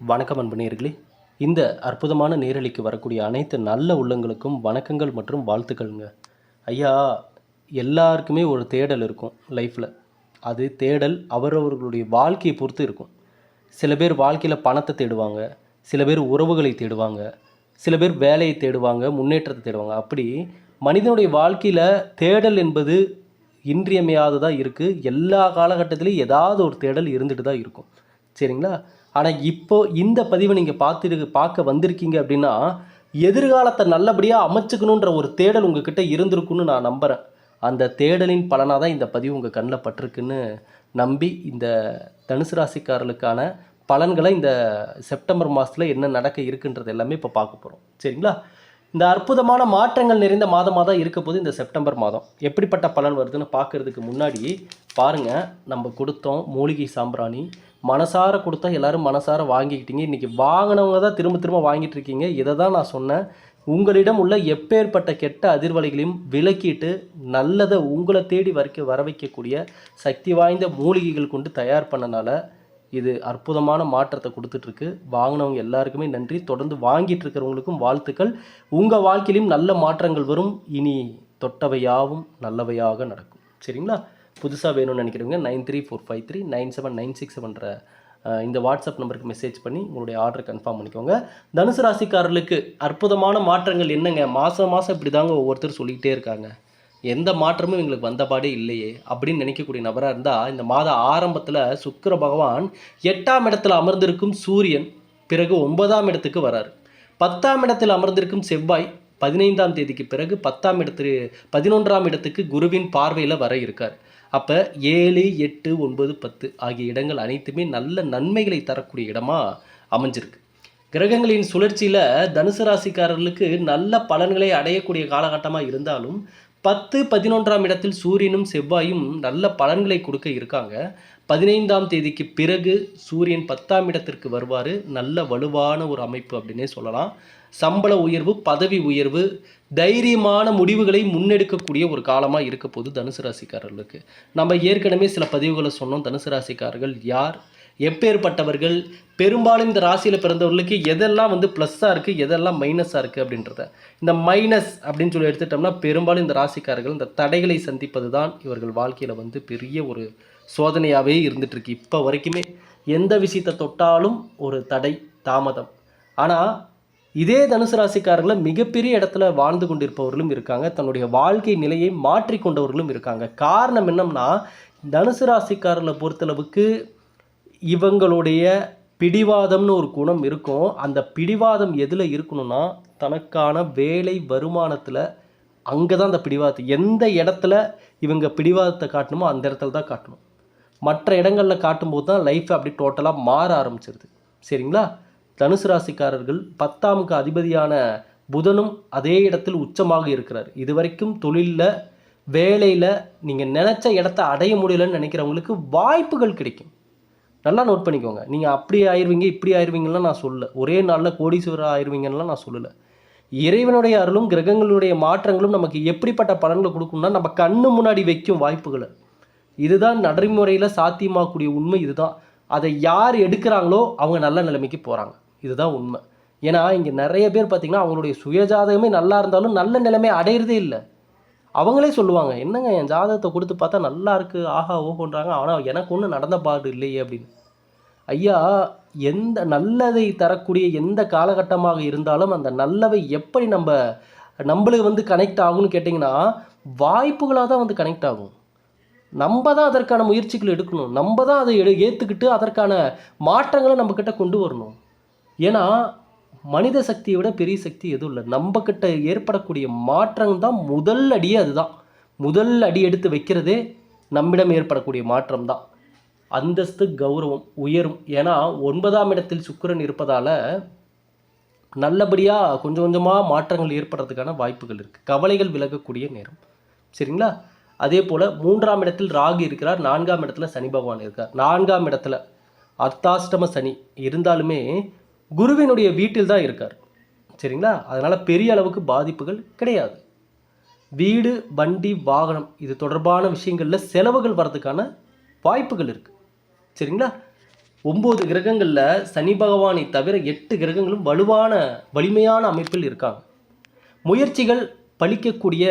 வணக்கம் அன்பு இந்த அற்புதமான நேரலைக்கு வரக்கூடிய அனைத்து நல்ல உள்ளங்களுக்கும் வணக்கங்கள் மற்றும் வாழ்த்துக்கள்ங்க. ஐயா எல்லாருக்குமே ஒரு தேடல் இருக்கும் லைஃப்பில் அது தேடல் அவரவர்களுடைய வாழ்க்கையை பொறுத்து இருக்கும். சில பேர் வாழ்க்கையில் பணத்தை தேடுவாங்க சில பேர் உறவுகளை தேடுவாங்க சில பேர் வேலையை தேடுவாங்க முன்னேற்றத்தை தேடுவாங்க. அப்படி மனிதனுடைய வாழ்க்கையில் தேடல் என்பது இன்றியமையாததாக இருக்குது எல்லா காலகட்டத்திலையும் ஏதாவது ஒரு தேடல் இருந்துட்டு தான் இருக்கும். சரிங்களா? ஆனால் இப்போ இந்த பதிவை நீங்கள் பார்த்துருக்கு பார்க்க வந்திருக்கீங்க அப்படின்னா எதிர்காலத்தை நல்லபடியாக அமைச்சுக்கணுன்ற ஒரு தேடல் உங்ககிட்ட இருந்திருக்குன்னு நான் நம்புகிறேன் அந்த தேடலின் பலனாக தான் இந்த பதிவு உங்கள் கண்ணில் பட்டிருக்குன்னு நம்பி இந்த தனுசு ராசிக்காரர்களுக்கான பலன்களை இந்த செப்டம்பர் மாதத்தில் என்ன நடக்க இருக்குன்றது எல்லாமே இப்போ பார்க்க போகிறோம் சரிங்களா? இந்த அற்புதமான மாற்றங்கள் நிறைந்த மாதமாக தான் இருக்க போது இந்த செப்டம்பர் மாதம். எப்படிப்பட்ட பலன் வருதுன்னு பார்க்கறதுக்கு முன்னாடி பாருங்கள் நம்ம கொடுத்தோம் மூலிகை சாம்பிராணி மனசார கொடுத்தா எல்லாரும் மனசார வாங்கிக்கிட்டீங்க. இன்றைக்கி வாங்கினவங்க தான் திரும்ப திரும்ப வாங்கிட்டு இருக்கீங்க. இதை தான் நான் சொன்னேன். உங்களிடம் உள்ள எப்பேற்பட்ட கெட்ட அதிர்வலைகளையும் விலக்கிட்டு நல்லதை உங்களை தேடி வரைக்க வர வைக்கக்கூடிய சக்தி வாய்ந்த மூலிகைகள் கொண்டு தயார் பண்ணனால இது அற்புதமான மாற்றத்தை கொடுத்துட்ருக்கு. வாங்கினவங்க எல்லாருக்குமே நன்றி. தொடர்ந்து வாங்கிட்டு இருக்கிறவங்களுக்கும் வாழ்த்துக்கள். உங்கள் வாழ்க்கையிலும் நல்ல மாற்றங்கள் வரும். இனி தொட்டவையாவும் நல்லவையாக நடக்கும். சரிங்களா? புதுசாக வேணும்னு நினைக்கிறவங்க nine three four five three nine seven nine six செவன்ற இந்த வாட்ஸ்அப் நம்பருக்கு மெசேஜ் பண்ணி உங்களுடைய ஆர்டர் கன்ஃபார்ம் பண்ணிக்கோங்க. தனுசு ராசிக்காரர்களுக்கு அற்புதமான மாற்றங்கள் என்னங்க? மாதம் மாதம் இப்படி தாங்க ஒவ்வொருத்தர் சொல்லிக்கிட்டே இருக்காங்க. எந்த மாற்றமும் எங்களுக்கு வந்தபாடே இல்லையே அப்படின்னு நினைக்கக்கூடிய நபராக இருந்தால் இந்த மாத ஆரம்பத்தில் சுக்கர பகவான் எட்டாம் இடத்தில் அமர்ந்திருக்கும் சூரியன் பிறகு ஒன்பதாம் இடத்துக்கு வராரு. பத்தாம் இடத்தில் அமர்ந்திருக்கும் செவ்வாய் பதினைந்தாம் தேதிக்கு பிறகு பத்தாம் இடத்து பதினொன்றாம் இடத்துக்கு குருவின் பார்வையில் வர இருக்கார். அப்போ ஏழு எட்டு ஒன்பது பத்து ஆகிய இடங்கள் அனைத்துமே நல்ல நன்மைகளை தரக்கூடிய இடமா அமைஞ்சிருக்கு. கிரகங்களின் சுழற்சியில் தனுசு ராசிக்காரர்களுக்கு நல்ல பலன்களை அடையக்கூடிய காலகட்டமாக இருந்தாலும் பத்து பதினொன்றாம் இடத்தில் சூரியனும் செவ்வாயும் நல்ல பலன்களை கொடுக்க இருக்காங்க. பதினைந்தாம் தேதிக்கு பிறகு சூரியன் பத்தாம் இடத்திற்கு வருவார். நல்ல வலுவான ஒரு அமைப்பு அப்படின்னே சொல்லலாம். சம்பள உயர்வு பதவி உயர்வு தைரியமான முடிவுகளை முன்னெடுக்கக்கூடிய ஒரு காலமாக இருக்க போது தனுசு ராசிக்காரர்களுக்கு. நம்ம ஏற்கனவே சில பதிவுகளை சொன்னோம். தனுசு ராசிக்காரர்கள் யார்? எப்பேற்பட்டவர்கள்? பெரும்பாலும் இந்த ராசியில் பிறந்தவர்களுக்கு எதெல்லாம் வந்து ப்ளஸ்ஸாக இருக்குது எதெல்லாம் மைனஸாக இருக்குது அப்படின்றத. இந்த மைனஸ் அப்படின்னு சொல்லி எடுத்துட்டோம்னா பெரும்பாலும் இந்த ராசிக்காரர்கள் இந்த தடைகளை சந்திப்பது தான் இவர்கள் வாழ்க்கையில் வந்து பெரிய ஒரு சோதனையாகவே இருந்துகிட்ருக்கு இப்போ வரைக்குமே எந்த விஷயத்தை தொட்டாலும் ஒரு தடை தாமதம். ஆனால் இதே தனுசு ராசிக்காரங்களை மிகப்பெரிய இடத்துல வாழ்ந்து கொண்டிருப்பவர்களும் இருக்காங்க. தன்னுடைய வாழ்க்கை நிலையை மாற்றிக்கொண்டவர்களும் இருக்காங்க. காரணம் என்னம்னா தனுசு ராசிக்காரர்களை பொறுத்தளவுக்கு இவங்களுடைய பிடிவாதம்னு ஒரு குணம் இருக்கும். அந்த பிடிவாதம் எதில் இருக்கணும்னா தனக்கான வேலை வருமானத்தில் அங்கே தான் அந்த பிடிவாதத்தை எந்த இடத்துல இவங்க பிடிவாதத்தை காட்டணுமோ அந்த இடத்துல தான் காட்டணும். மற்ற இடங்களில் காட்டும்போது தான் லைஃப் அப்படி டோட்டலாக மாற ஆரம்பிச்சிருது. சரிங்களா? தனுசு ராசிக்காரர்கள் பத்தாமுக்கு அதிபதியான புதனும் அதே இடத்தில் உச்சமாக இருக்கிறார். இது வரைக்கும் தொழிலில் வேலையில் நீங்கள் நினச்ச இடத்த அடைய முடியலன்னு நினைக்கிறவங்களுக்கு வாய்ப்புகள் கிடைக்கும். நல்லா நோட் பண்ணிக்கோங்க. நீங்கள் அப்படி ஆயிடுவீங்க இப்படி ஆயிடுவீங்கலாம் நான் சொல்லலை. ஒரே நாளில் கோடீஸ்வரர் ஆயிடுவீங்கலாம் நான் சொல்லலை. இறைவனுடைய அருளும் கிரகங்களுடைய மாற்றங்களும் நமக்கு எப்படிப்பட்ட பலன்களை கொடுக்கும்னா நம்ம கண்ணு முன்னாடி வைக்கும் வாய்ப்புகளை. இதுதான் நடைமுறையில் சாத்தியமாகக்கூடிய உண்மை இதுதான். அதை யார் எடுக்கிறாங்களோ அவங்க நல்ல நிலைமைக்கு போகிறாங்க இதுதான் உண்மை. ஏன்னா இங்கே நிறைய பேர் பார்த்திங்கன்னா அவங்களுடைய சுயஜாதகமே நல்லா இருந்தாலும் நல்ல நிலைமை அடையிறதே இல்லை. அவங்களே சொல்லுவாங்க என்னங்க என் ஜாதகத்தை கொடுத்து பார்த்தா நல்லா இருக்குது ஆஹா ஓஹோன்றாங்க. ஆனால் எனக்கு ஒன்றும் நடந்த பாடு இல்லையே அப்படின்னு. ஐயா எந்த நல்லதை தரக்கூடிய எந்த காலகட்டமாக இருந்தாலும் அந்த நல்லவை எப்படி நம்ம நம்மளுக்கு வந்து கனெக்ட் ஆகும்னு கேட்டிங்கன்னா வாய்ப்புகளாக தான் வந்து கனெக்ட் ஆகும். நம்ம தான் அதற்கான முயற்சிகள் எடுக்கணும். நம்ம தான் அதை எடு ஏற்றுக்கிட்டு அதற்கான மாற்றங்களை நம்மக்கிட்ட கொண்டு வரணும். ஏன்னா மனித சக்தியை விட பெரிய சக்தி எதுவும் இல்லை. நம்மக்கிட்ட ஏற்படக்கூடிய மாற்றம் தான் முதல் அடியே அதுதான். முதல் அடி எடுத்து வைக்கிறதே நம்மிடம் ஏற்படக்கூடிய மாற்றம் தான். அந்தஸ்து கௌரவம் உயரும். ஏன்னா ஒன்பதாம் இடத்தில் சுக்கிரன் இருப்பதால் நல்லபடியாக கொஞ்சம் கொஞ்சமாக மாற்றங்கள் ஏற்படுறதுக்கான வாய்ப்புகள் இருக்குது கவலைகள் விலகக்கூடிய நேரம். சரிங்களா? அதே போல் மூன்றாம் இடத்தில் ராகு இருக்கிறார். நான்காம் இடத்துல சனி பகவான் இருக்கார். நான்காம் இடத்துல அர்த்தாஷ்டம சனி இருந்தாலுமே குருவினுடைய வீட்டில் தான் இருக்கார். சரிங்களா? அதனால் பெரிய அளவுக்கு பாதிப்புகள் கிடையாது. வீடு வண்டி வாகனம் இது தொடர்பான விஷயங்களில் செலவுகள் வர்றதுக்கான வாய்ப்புகள் இருக்குது சரிங்களா? ஒம்பது கிரகங்களில் சனி பகவானை தவிர எட்டு கிரகங்களும் வலுவான வலிமையான அமைப்பில் இருக்காங்க. முயற்சிகள் பலிக்கக்கூடிய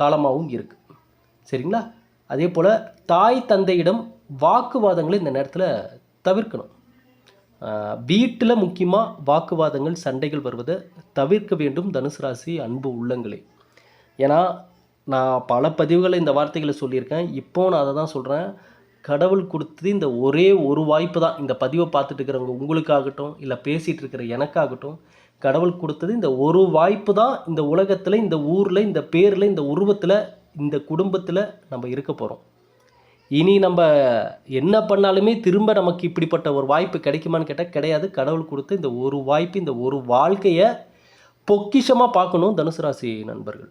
காலமாகவும் இருக்குது சரிங்களா? அதே போல் தாய் தந்தையிடம் வாக்குவாதங்களை இந்த நேரத்தில் தவிர்க்கணும். வீட்டில் முக்கியமாக வாக்குவாதங்கள் சண்டைகள் வருவதை தவிர்க்க வேண்டும் தனுசு ராசி அன்பு உள்ளங்களே. ஏன்னா நான் பல பதிவுகளை இந்த வார்த்தைகளை சொல்லியிருக்கேன். இப்போ நான் அதை தான் சொல்கிறேன் கடவுள் கொடுத்தது இந்த ஒரே ஒரு வாய்ப்பு தான். இந்த பதிவை பார்த்துட்டு இருக்கிறவங்க உங்களுக்காகட்டும் இல்லை பேசிகிட்டு இருக்கிற எனக்காகட்டும் கடவுள் கொடுத்தது இந்த ஒரு வாய்ப்பு தான். இந்த உலகத்தில் இந்த ஊரில் இந்த பேரில் இந்த உருவத்தில் இந்த குடும்பத்தில் நம்ம இருக்க போகிறோம் இனி நம்ம என்ன பண்ணாலுமே திரும்ப நமக்கு இப்படிப்பட்ட ஒரு வாய்ப்பு கிடைக்குமான்னு கேட்டால் கிடையாது. கடவுள் கொடுத்த இந்த ஒரு வாய்ப்பு இந்த ஒரு வாழ்க்கையை பொக்கிஷமாக பார்க்கணும் தனுசு ராசி நண்பர்கள்.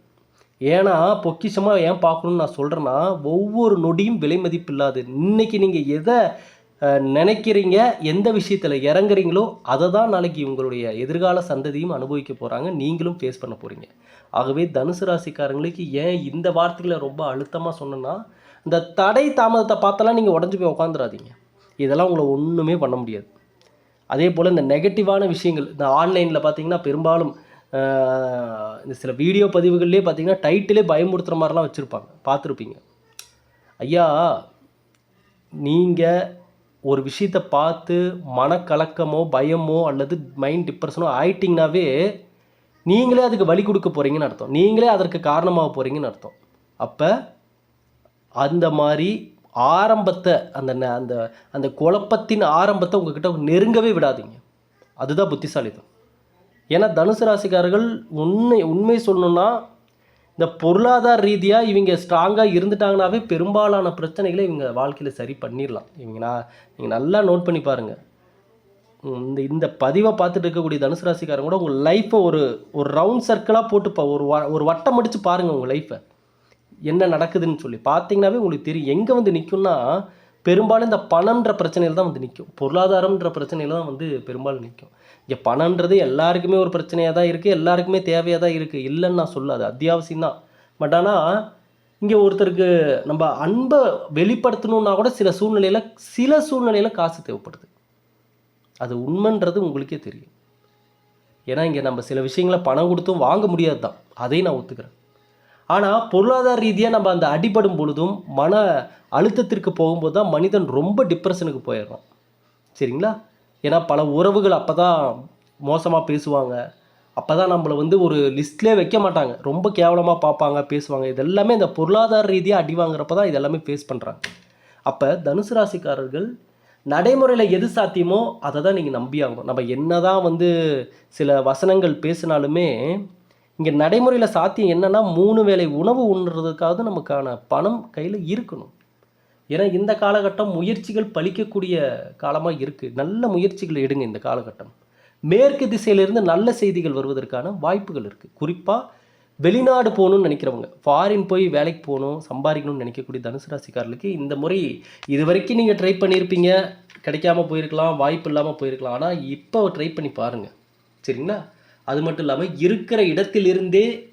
ஏன்னா பொக்கிஷமாக ஏன் பார்க்கணும்னு நான் சொல்கிறேன்னா ஒவ்வொரு நொடியும் விலை மதிப்பு இல்லாது இன்னைக்கு நீங்கள் எதை நினைக்கிறீங்க எந்த விஷயத்தில் இறங்குறீங்களோ அதை தான் நாளைக்கு உங்களுடைய எதிர்கால சந்ததியும் அனுபவிக்க போகிறாங்க நீங்களும் ஃபேஸ் பண்ண போகிறீங்க ஆகவே தனுசு ராசிக்காரங்களுக்கு ஏன் இந்த வார்த்தைகளை ரொம்ப அழுத்தமாக சொன்னேன்னா இந்த தடை தாமதத்தை பார்த்தெல்லாம் நீங்கள் உடஞ்சி போய் உட்காந்துடாதீங்க இதெல்லாம் உங்களை ஒன்றுமே பண்ண முடியாது. அதே போல் இந்த நெகட்டிவான விஷயங்கள் இந்த ஆன்லைனில் பார்த்தீங்கன்னா பெரும்பாலும் இந்த சில வீடியோ பதிவுகள்லேயே பார்த்தீங்கன்னா டைட்டிலே பயமுறுத்துகிற மாதிரிலாம் வச்சுருப்பாங்க. பார்த்துருப்பீங்க. ஐயா நீங்கள் ஒரு விஷயத்தை பார்த்து மனக்கலக்கமோ பயமோ அல்லது மைண்ட் டிப்ரெஷனோ ஆயிட்டிங்கனாவே நீங்களே அதுக்கு வழி கொடுக்க போகிறீங்கன்னு அர்த்தம். நீங்களே அதற்கு காரணமாக போகிறீங்கன்னு அர்த்தம். அப்போ அந்த மாதிரி ஆரம்பத்தை அந்த ந- அந்த அந்த குழப்பத்தின் ஆரம்பத்தை உங்ககிட்ட நெருங்கவே விடாதீங்க. அதுதான் புத்திசாலிதான் ஏன்னா தனுசு ராசிக்காரர்கள் உண்மை உண்மை சொல்லணுன்னா இந்த பொருளாதார ரீதியாக இவங்க ஸ்ட்ராங்காக இருந்துட்டாங்கனாவே பெரும்பாலான பிரச்சனைகளை இவங்க வாழ்க்கையில் சரி பண்ணிடலாம் இவங்க நான் நீங்கள் நல்லா நோட் பண்ணி பாருங்கள் இந்த இந்த பதிவை பார்த்துட்டு இருக்கக்கூடிய தனுசு ராசிக்காரங்க கூட உங்கள் லைஃப்பை ஒரு ஒரு ரவுண்ட் சர்க்கிளாக போட்டு ஒரு வ- ஒரு வட்டம் அடித்து பாருங்கள் உங்கள் லைஃப்பை என்ன நடக்குதுன்னு சொல்லி. பார்த்தீங்கன்னாவே உங்களுக்கு தெரியும். எங்கே வந்து நிற்கும்னா பெரும்பாலும் இந்த பணம்ன்ற பிரச்சனையில் தான் வந்து நிற்கும் பொருளாதாரம்ன்ற பிரச்சனையில் தான் வந்து பெரும்பாலும் நிற்கும் இங்கே பணம்ன்றது எல்லாருக்குமே ஒரு பிரச்சனையாக தான் இருக்குது எல்லாருக்குமே தேவையாக தான் இருக்குது இல்லைன்னு நான் சொல்லாது. அத்தியாவசியம் தான். பட் ஆனால் இங்கே ஒருத்தருக்கு நம்ம அன்பை வெளிப்படுத்தணுன்னா கூட சில சூழ்நிலையில் சில சூழ்நிலையில் காசு தேவைப்படுது. அது உண்மைன்றது உங்களுக்கே தெரியும். ஏன்னா இங்கே நம்ம சில விஷயங்களை பணம் கொடுத்தும் வாங்க முடியாது தான் அதையும் நான் ஒத்துக்கிறேன். ஆனால் பொருளாதார ரீதியாக நம்ம அந்த அடிபடும் பொழுதும் மன அழுத்தத்திற்கு போகும்போது தான் மனிதன் ரொம்ப டிப்ரெஷனுக்கு போயிடுறான். சரிங்களா? ஏன்னா பல உறவுகள் அப்போ தான் மோசமாக பேசுவாங்க. அப்போ தான் நம்மளை வந்து ஒரு லிஸ்ட்லேயே வைக்க மாட்டாங்க. ரொம்ப கேவலமாக பார்ப்பாங்க பேசுவாங்க. இதெல்லாமே இந்த பொருளாதார ரீதியாக அடி வாங்குறப்ப தான் இதெல்லாமே ஃபேஸ் பண்ணுறாங்க அப்போ தனுசு ராசிக்காரர்கள் நடைமுறையில் எது சாத்தியமோ அதை தான் நீங்கள் நம்பி ஆகணும். நம்ம என்ன தான் வந்து சில வசனங்கள் பேசினாலுமே இங்கே நடைமுறையில் சாத்தியம் என்னன்னா மூணு வேளை உணவு உண்ணுறதுக்காவது நமக்கான பணம் கையில் இருக்கணும். ஏன்னா இந்த காலகட்டம் முயற்சிகள் பலிக்கக்கூடிய காலமாக இருக்குது நல்ல முயற்சிகள் எடுங்க இந்த காலகட்டம். மேற்கு திசையிலிருந்து நல்ல செய்திகள் வருவதற்கான வாய்ப்புகள் இருக்குது குறிப்பாக வெளிநாடு போகணும்னு நினைக்கிறவங்க ஃபாரின் போய் வேலைக்கு போகணும் சம்பாதிக்கணும்னு நினைக்கக்கூடிய தனுசு ராசிக்காரர்களுக்கு இந்த முறை இது வரைக்கும் நீங்கள் ட்ரை பண்ணியிருப்பீங்க கிடைக்காம போயிருக்கலாம் வாய்ப்பு இல்லாமல் போயிருக்கலாம். ஆனால் இப்போ ட்ரை பண்ணி பாருங்கள் சரிங்களா? அது மட்டும் இல்லாமல் இருக்கிற இடத்திலிருந்தே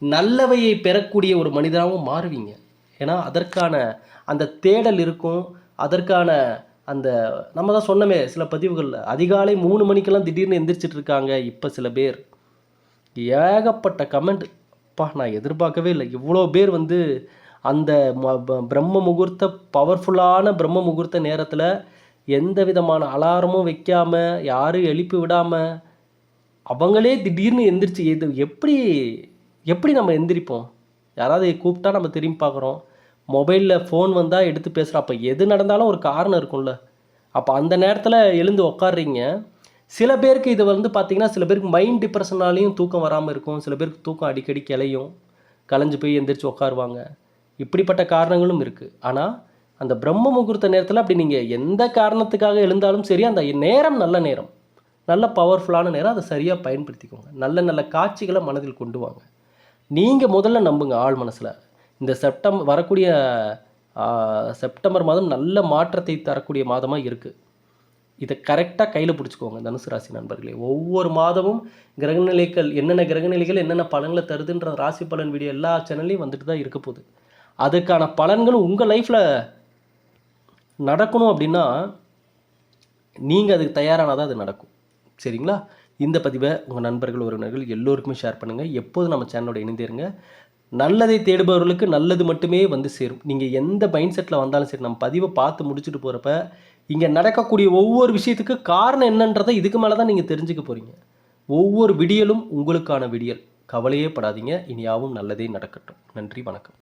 நல்லவையை பெறக்கூடிய ஒரு மனிதனாகவும் மாறுவீங்க. ஏன்னா அதற்கான அந்த தேடல் இருக்கும். அதற்கான அந்த நம்ம தான் சொன்னமே சில பதிவுகளில் அதிகாலை மூணு மணிக்கெல்லாம் திடீர்னு எந்திரிச்சிட்டு இருக்காங்க இப்போ சில பேர். ஏகப்பட்ட கமெண்ட். அப்பா நான் எதிர்பார்க்கவே இல்லை. இவ்வளோ பேர் வந்து அந்த ம- ப- பிரம்ம முகூர்த்த பவர்ஃபுல்லான பிரம்ம முகூர்த்த நேரத்தில் எந்த விதமான அலாரமும் வைக்காமல் யாரும் எழுப்பி விடாமல் அவங்களே திடீர்னு எந்திரிச்சு எது எப்படி எப்படி நம்ம எந்திரிப்போம்? யாராவது கூப்பிட்டா நம்ம திரும்பி பார்க்குறோம். மொபைலில் ஃபோன் வந்தால் எடுத்து பேசுகிறோம் அப்போ எது நடந்தாலும் ஒரு காரணம் இருக்கும்ல. அப்போ அந்த நேரத்தில் எழுந்து உக்காடுறீங்க சில பேருக்கு இது வந்து பார்த்திங்கன்னா சில பேருக்கு மைண்ட் டிப்ரெஷனாலையும் தூக்கம் வராமல் இருக்கும். சில பேருக்கு தூக்கம் அடிக்கடி கிளையும். கலைஞ்சு போய் எந்திரிச்சு உட்காருவாங்க இப்படிப்பட்ட காரணங்களும் இருக்குது ஆனால் அந்த பிரம்ம முகூர்த்த நேரத்தில் அப்படி நீங்கள் எந்த காரணத்துக்காக எழுந்தாலும் சரி அந்த நேரம் நல்ல நேரம். நல்ல பவர்ஃபுல்லான நேரம் அதை சரியாக பயன்படுத்திக்கோங்க. நல்ல நல்ல காட்சிகளை மனதில் கொண்டு வாங்க. நீங்கள் முதல்ல நம்புங்க ஆள் மனசில். இந்த செப்டம்பர் வரக்கூடிய செப்டம்பர் மாதம் நல்ல மாற்றத்தை தரக்கூடிய மாதமாக இருக்குது இதை கரெக்டாக கையில் பிடிச்சிக்கோங்க தனுசு ராசி நண்பர்களே. ஒவ்வொரு மாதமும் கிரகநிலைகள் என்னென்ன கிரகநிலைகள் என்னென்ன பலன்களை தருதுன்ற ராசி பலன் வீடியோ எல்லா சேனல்லையும் வந்துட்டு தான் இருக்க போகுது. அதுக்கான பலன்களும் உங்கள் லைஃப்பில் நடக்கணும் அப்படின்னா நீங்கள் அதுக்கு தயாரானால் தான் அது நடக்கும். சரிங்களா? இந்த பதிவை உங்கள் நண்பர்கள் உறவினர்கள் எல்லோருக்குமே ஷேர் பண்ணுங்கள் எப்போதும் நம்ம சேனலோட இணைந்தேருங்க நல்லதை தேடுபவர்களுக்கு நல்லது மட்டுமே வந்து சேரும். நீங்கள் எந்த மைண்ட் செட்டில் வந்தாலும் சரி நம்ம பதிவை பார்த்து முடிச்சுட்டு போகிறப்ப இங்கே நடக்கக்கூடிய ஒவ்வொரு விஷயத்துக்கு காரணம் என்னன்றதை இதுக்கு மேலே தான் நீங்கள் தெரிஞ்சுக்க போகிறீங்க ஒவ்வொரு விடியலும் உங்களுக்கான விடியல். கவலையே படாதீங்க. இனியாவும் நல்லதே நடக்கட்டும். நன்றி வணக்கம்.